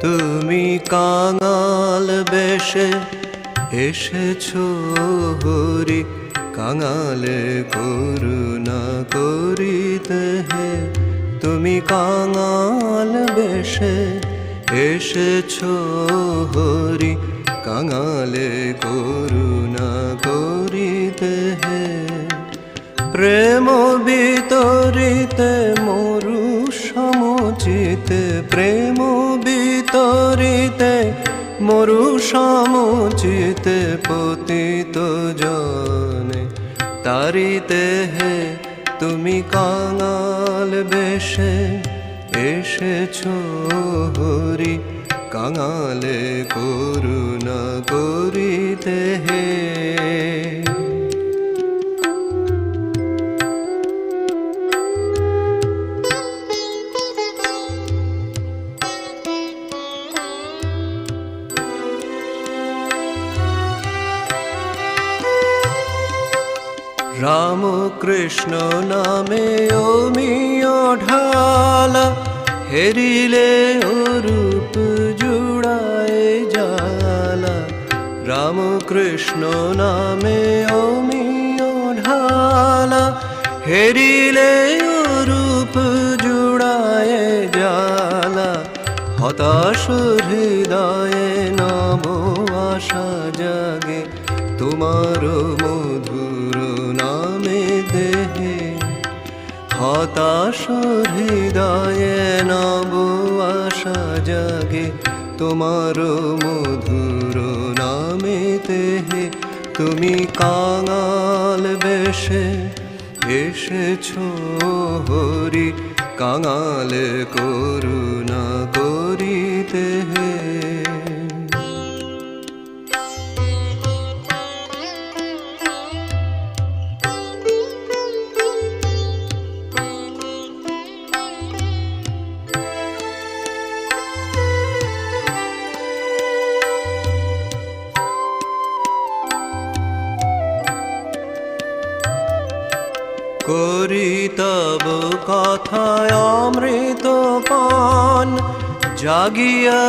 তুমি কাঙাল বেশে এসেছ, হরি, কাঙালে করুণা করিতে হে। তুমি কাঙাল বেশে এসেছ, হরি, কাঙালে করুণা করিতে হে। প্রেম বিতরিতে, মরু সমুচিতে, প্রেম বিতরিতে মরু সমুচিতে পতিত জনে। তারিতে হে তুমি কাঙাল বেশে, এসেছ হরি, কাঙালে করুণা করিতে হে। রাম কৃষ্ণ নামে অমিয় ঢালা, হেরিলে রূপ জুড়ায় জালা রাম কৃষ্ণ নামে অমিয় ঢালা, হেরিলে রূপ জুড়ায় জালা হতাশ হৃদয়ে নব আশা জাগে তোমার মধুর হতাশ হৃদয়ে নব আশা জাগে, তোমার মধুর নামে দেহে তুমি কাঙাল বেশে এসেছ হরি, কাঙাল করুণা করিতে হে। করি তব কথায় অমৃত পান। জাগিয়া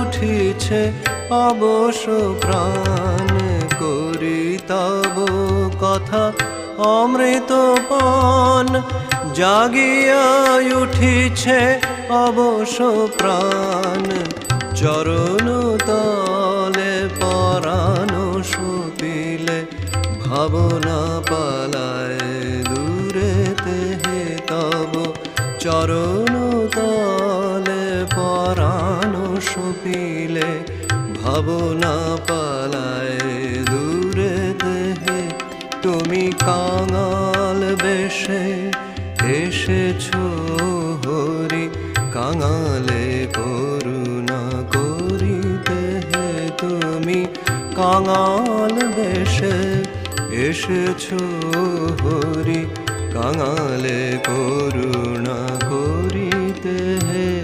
উঠিছে অবশ প্রাণ। করি তব কথা অমৃত পান। জাগিয়া উঠিছে অবশ প্রাণ। চরণ তলে পরানো সুপিলে ভাবনা চরণ তলে পরানো সুপিলে ভাবনা পালায় দূরেতে হে তুমি কাঙাল বেশে এসেছ হরি, কাঙালে করুণা করিতে হে। তুমি কাঙাল বেশে এসেছ হরি কাঙালে করুণা করিতে হে